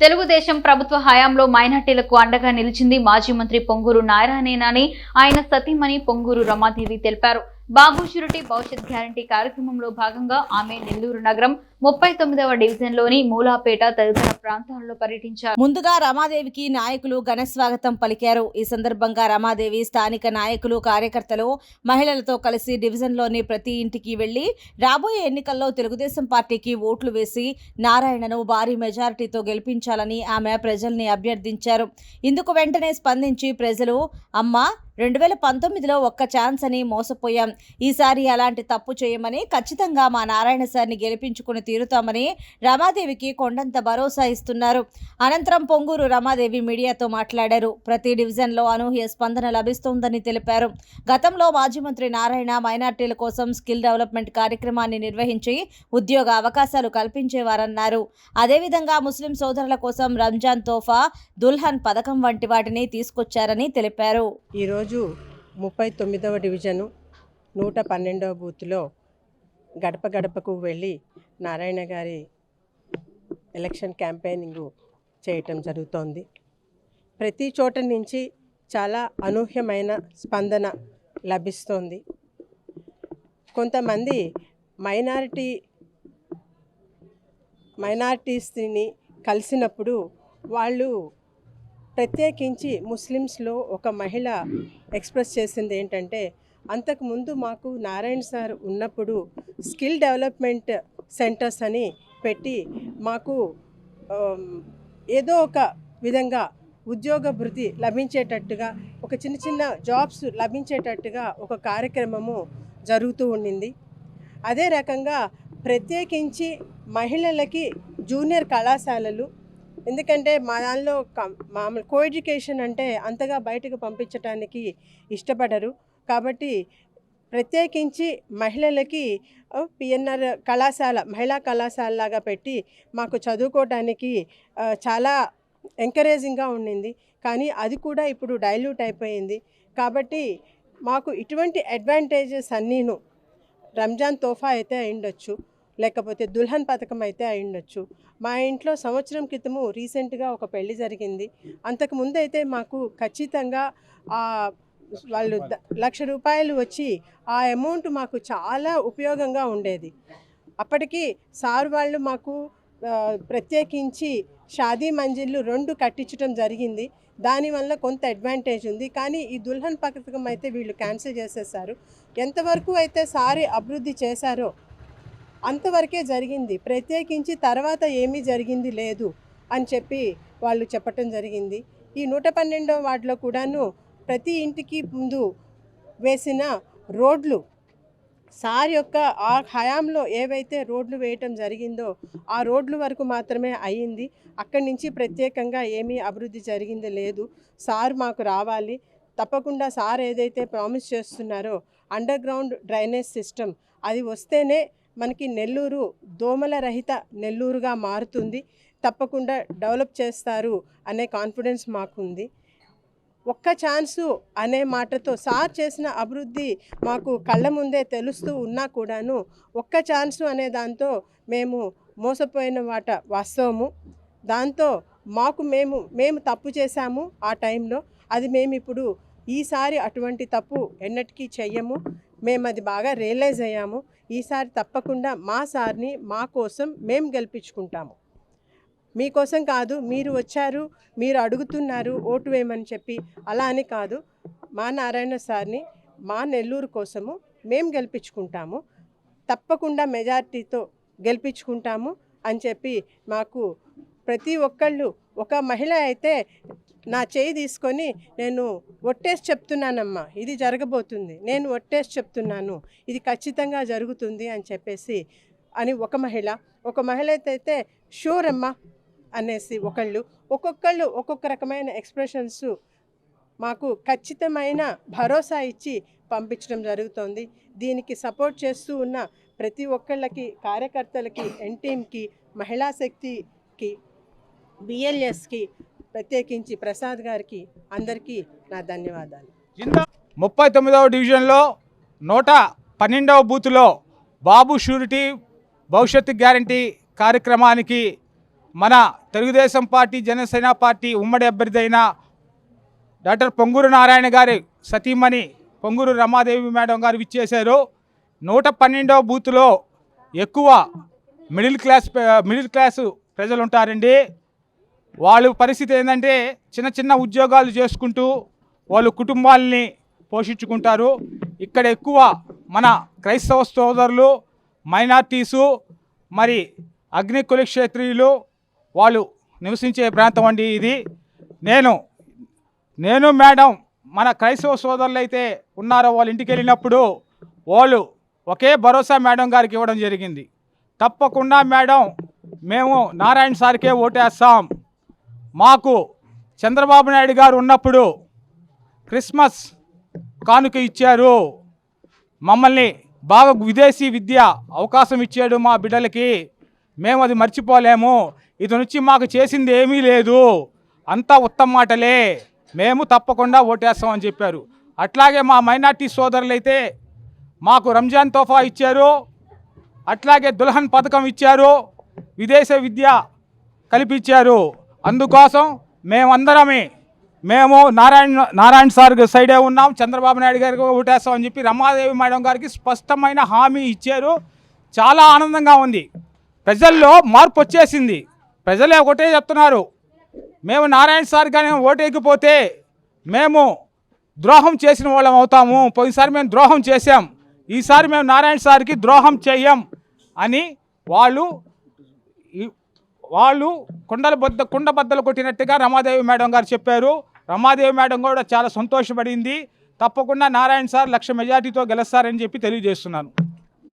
తెలుగుదేశం ప్రభుత్వ హయాంలో మైనార్టీలకు అండగా నిలిచింది మాజీ మంత్రి పొంగూరు నారాయణేనని ఆయన సతీమణి పొంగూరు రమాదేవి తెలిపారు. బాబు షురిటీ భవిష్యత్ గ్యారంటీ కార్యక్రమంలో భాగంగా ఆమె నెల్లూరు నగరం ముప్పై తొమ్మిదవ డివిజన్లోని మూలాపేట తదితర ప్రాంతాల్లో పర్యటించారు. ముందుగా రమాదేవికి నాయకులు ఘన స్వాగతం పలికారు. ఈ సందర్భంగా రమాదేవి స్థానిక నాయకులు కార్యకర్తలు మహిళలతో కలిసి డివిజన్లోని ప్రతి ఇంటికి వెళ్ళి రాబోయే ఎన్నికల్లో తెలుగుదేశం పార్టీకి ఓట్లు వేసి నారాయణను భారీ మెజారిటీతో గెలిపించాలని ఆమె ప్రజల్ని అభ్యర్థించారు. ఇందుకు వెంటనే స్పందించి ప్రజలు అమ్మ రెండు వేల పంతొమ్మిదిలో ఒక్క ఛాన్స్ అని మోసపోయాం. ఈసారి అలాంటి తప్పు చేయమని ఖచ్చితంగా మా నారాయణ సార్ని గెలిపించుకుని తీరుతామని రమాదేవికి కొండంత భరోసా ఇస్తున్నారు. అనంతరం పొంగూరు రమాదేవి మీడియాతో మాట్లాడారు. ప్రతి డివిజన్లో అనూహ్య స్పందన లభిస్తోందని తెలిపారు. గతంలో మాజీ మంత్రి నారాయణ మైనార్టీల కోసం స్కిల్ డెవలప్మెంట్ కార్యక్రమాన్ని నిర్వహించి ఉద్యోగ అవకాశాలు కల్పించేవారన్నారు. అదేవిధంగా ముస్లిం సోదరుల కోసం రంజాన్ తోఫా దుల్హన్ పథకం వంటి వాటిని తీసుకొచ్చారని తెలిపారు. ఈరోజు ముప్పై తొమ్మిదవ డివిజను నూట పన్నెండవ బూత్లో గడప గడపకు వెళ్ళి నారాయణ గారి ఎలక్షన్ క్యాంపెయినింగ్ చేయటం జరుగుతోంది. ప్రతి చోట నుంచి చాలా అనూహ్యమైన స్పందన లభిస్తోంది. కొంతమంది మైనారిటీ మైనారిటీస్ని కలిసినప్పుడు వాళ్ళు ప్రత్యేకించి ముస్లిమ్స్లో ఒక మహిళ ఎక్స్ప్రెస్ చేసింది ఏంటంటే అంతకుముందు మాకు నారాయణ సార్ ఉన్నప్పుడు స్కిల్ డెవలప్మెంట్ సెంటర్స్ అని పెట్టి మాకు ఏదో ఒక విధంగా ఉద్యోగ భృతి లభించేటట్టుగా ఒక చిన్న చిన్న జాబ్స్ లభించేటట్టుగా ఒక కార్యక్రమము జరుగుతూ ఉండింది. అదే రకంగా ప్రత్యేకించి మహిళలకి జూనియర్ కళాశాలలు ఎందుకంటే మా దానిలో కం- మామూలు కో ఎడ్యుకేషన్ అంటే అంతగా బయటకు పంపించడానికి ఇష్టపడరు. కాబట్టి ప్రత్యేకించి మహిళలకి పిఎన్ఆర్ కళాశాల మహిళా కళాశాల లాగా పెట్టి మాకు చదువుకోవడానికి చాలా ఎంకరేజింగ్గా ఉండింది. కానీ అది కూడా ఇప్పుడు డైల్యూట్ అయిపోయింది. కాబట్టి మాకు ఇటువంటి అడ్వాంటేజెస్ అన్నీను రంజాన్ తోఫా అయితే అయిండొచ్చు లేకపోతే దుల్హన్ పథకం అయితే అయిండొచ్చు మా ఇంట్లో సంవత్సరం క్రితము రీసెంట్గా ఒక పెళ్ళి జరిగింది. అంతకు ముందు అయితే మాకు ఖచ్చితంగా వాళ్ళు లక్ష రూపాయలు వచ్చి ఆ అమౌంట్ మాకు చాలా ఉపయోగంగా ఉండేది. అప్పటికి సార్ వాళ్ళు మాకు ప్రత్యేకించి షాదీ మంజిళ్ళు రెండు కట్టించడం జరిగింది. దానివల్ల కొంత అడ్వాంటేజ్ ఉంది. కానీ ఈ దుల్హన్ పథకం అయితే వీళ్ళు క్యాన్సిల్ చేసేసారు. ఎంతవరకు అయితే సారి అభివృద్ధి చేశారో అంతవరకే జరిగింది. ప్రత్యేకించి తర్వాత ఏమీ జరిగింది లేదు అని చెప్పి వాళ్ళు చెప్పటం జరిగింది. ఈ నూట పన్నెండవ వార్డులో కూడాను ప్రతి ఇంటికి ముందు వేసిన రోడ్లు సార్ యొక్క ఆ హయాంలో ఏవైతే రోడ్లు వేయటం జరిగిందో ఆ రోడ్లు వరకు మాత్రమే అయ్యింది అక్కడి నుంచి ప్రత్యేకంగా ఏమీ అభివృద్ధి జరిగింది లేదు. సార్ మాకు రావాలి. తప్పకుండా సార్ ఏదైతే ప్రామిస్ చేస్తున్నారో అండర్ గ్రౌండ్ డ్రైనేజ్ సిస్టమ్ అది వస్తేనే మనకి నెల్లూరు దోమల రహిత నెల్లూరుగా మారుతుంది. తప్పకుండా డెవలప్ చేస్తారు అనే కాన్ఫిడెన్స్ మాకుంది. ఒక్క ఛాన్సు అనే మాటతో సార్ చేసిన అభివృద్ధి మాకు కళ్ళ ముందే తెలుస్తూ ఉన్నా కూడాను ఒక్క ఛాన్సు అనే దాంతో మేము మోసపోయిన వాట వాస్తవము. దాంతో మాకు మేము మేము తప్పు చేశాము ఆ టైంలో. అది మేము ఇప్పుడు ఈసారి అటువంటి తప్పు ఎన్నటికీ చెయ్యము. మేము అది బాగా రియలైజ్ అయ్యాము. ఈసారి తప్పకుండా మా సార్ని మా కోసం మేము గెలిపించుకుంటాము. మీకోసం కాదు మీరు వచ్చారు మీరు అడుగుతున్నారు ఓటు వేయమని చెప్పి అలా అని కాదు. మా నారాయణ సార్ని మా నెల్లూరు కోసము మేము గెలిపించుకుంటాము. తప్పకుండా మెజార్టీతో గెలిపించుకుంటాము అని చెప్పి మాకు ప్రతి ఒక్కళ్ళు ఒక మహిళ అయితే నా చేయి తీసుకొని నేను ఒట్టేసి చెప్తున్నానమ్మా ఇది జరగబోతుంది. నేను ఒట్టేసి చెప్తున్నాను ఇది ఖచ్చితంగా జరుగుతుంది అని చెప్పేసి అని ఒక మహిళ ఒక మహిళ అయితే షూర్ అమ్మా అనేసి ఒకళ్ళు ఒక్కొక్కళ్ళు ఒక్కొక్క రకమైన ఎక్స్ప్రెషన్స్ మాకు ఖచ్చితమైన భరోసా ఇచ్చి పంపించడం జరుగుతోంది. దీనికి సపోర్ట్ చేస్తూ ఉన్న ప్రతి ఒక్కళ్ళకి కార్యకర్తలకి ఎన్టీఎంకి మహిళా శక్తికి బిఎల్ఎస్కి ప్రత్యేకించి ప్రసాద్ గారికి అందరికీ నా ధన్యవాదాలు. ముప్పై తొమ్మిదవ డివిజన్లో నూట పన్నెండవ బూత్లో బాబు షూరిటీ భవిష్యత్తు గ్యారంటీ కార్యక్రమానికి మన తెలుగుదేశం పార్టీ జనసేన పార్టీ ఉమ్మడి అభ్యర్థి అయిన డాక్టర్ పొంగూరు నారాయణ గారి సతీమణి పొంగూరు రమాదేవి మేడం గారు ఇచ్చేశారు నూట పన్నెండవ బూత్లో ఎక్కువ మిడిల్ క్లాస్ మిడిల్ క్లాసు ప్రజలు ఉంటారండి వాళ్ళ పరిస్థితి ఏంటంటే చిన్న చిన్న ఉద్యోగాలు చేసుకుంటూ వాళ్ళు కుటుంబాలని పోషించుకుంటారు. ఇక్కడ ఎక్కువ మన క్రైస్తవ సోదరులు మైనార్టీసు మరి అగ్ని కులక్షేత్రియులు వాళ్ళు నివసించే ప్రాంతం అండి ఇది. నేను నేను మేడం మన క్రైస్తవ సోదరులు అయితే ఉన్నారో వాళ్ళ ఇంటికి వెళ్ళినప్పుడు వాళ్ళు ఒకే భరోసా మేడం గారికి ఇవ్వడం జరిగింది. తప్పకుండా మేడం మేము నారాయణ సార్కే ఓటేస్తాం. మాకు చంద్రబాబు నాయుడు గారు ఉన్నప్పుడు క్రిస్మస్ కానుక ఇచ్చారు. మమ్మల్ని బాగా విదేశీ విద్య అవకాశం ఇచ్చాడు మా బిడ్డలకి. మేము అది మర్చిపోలేము. ఇది నుంచి మాకు చేసింది ఏమీ లేదు. అంతా ఉత్తమ మాటలే. మేము తప్పకుండా ఓటేస్తామని చెప్పారు. అట్లాగే మా మైనార్టీ సోదరులైతే మాకు రంజాన్ తోఫా ఇచ్చారు. అట్లాగే దుల్హన్ పథకం ఇచ్చారు. విదేశ విద్య కల్పించారు. అందుకోసం మేమందరమే మేము నారాయణ నారాయణ సార్ సైడే ఉన్నాం చంద్రబాబు నాయుడు గారికి ఓటేస్తాం అని చెప్పి రమాదేవి మేడం గారికి స్పష్టమైన హామీ ఇచ్చారు. చాలా ఆనందంగా ఉంది. ప్రజల్లో మార్పు వచ్చేసింది. ప్రజలే ఒకటే చెప్తున్నారు. మేము నారాయణ సార్ కానీ ఓటేకపోతే మేము ద్రోహం చేసిన వాళ్ళం అవుతాము. పోయినసారి మేము ద్రోహం చేశాం. ఈసారి మేము నారాయణ సార్కి ద్రోహం చెయ్యం అని వాళ్ళు వాళ్ళు కొండల బద్ద కుండ బద్దలు కొట్టినట్టుగా రమాదేవి మేడం గారు చెప్పారు. రమాదేవి మేడం కూడా చాలా సంతోషపడింది. తప్పకుండా నారాయణ సార్ లక్ష మెజార్టీతో గెలుస్తారని చెప్పి తెలియజేస్తున్నాను.